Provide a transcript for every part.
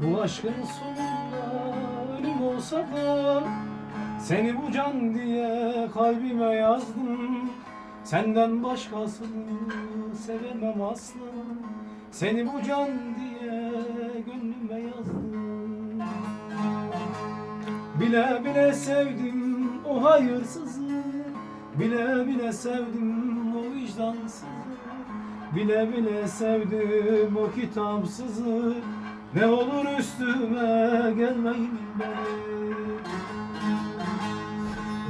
Bu aşkın sonunda ölüm olsa da Seni bu can diye kalbime yazdım. Senden başkasını sevemem asla. Seni bu can diye gönlüme yazdım. Bile bile sevdim o hayırsızı. Bile bile sevdim o vicdansızı. Bile bile sevdim o kitapsızı Ne olur üstüme gelmeyin beni.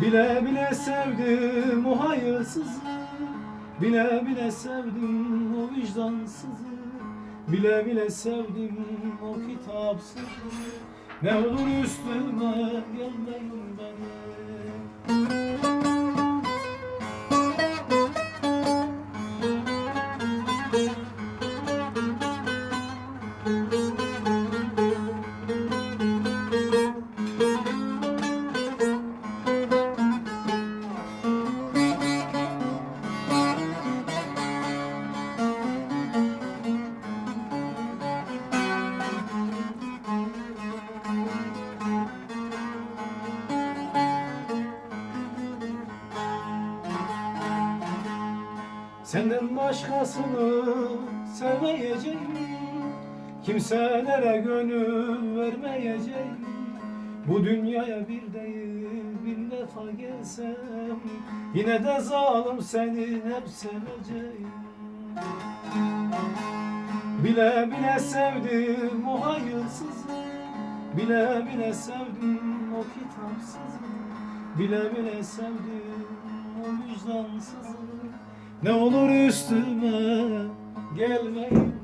Bile bile sevdim o hayırsızı. Bile bile sevdim o vicdansızı. Bile bile sevdim o kitapsızı. Ne olur üstüme Senden başkasını sevmeyeceğim. Kimselere gönül vermeyeceğim. Bu dünyaya bir değil bin defa gelsem Yine de zalim seni hep seveceğim. Bile bile sevdim o hayırsızı Bile bile sevdim o kitapsızı Bile bile sevdim o vicdansızı Ne olur üstüme gelmeyin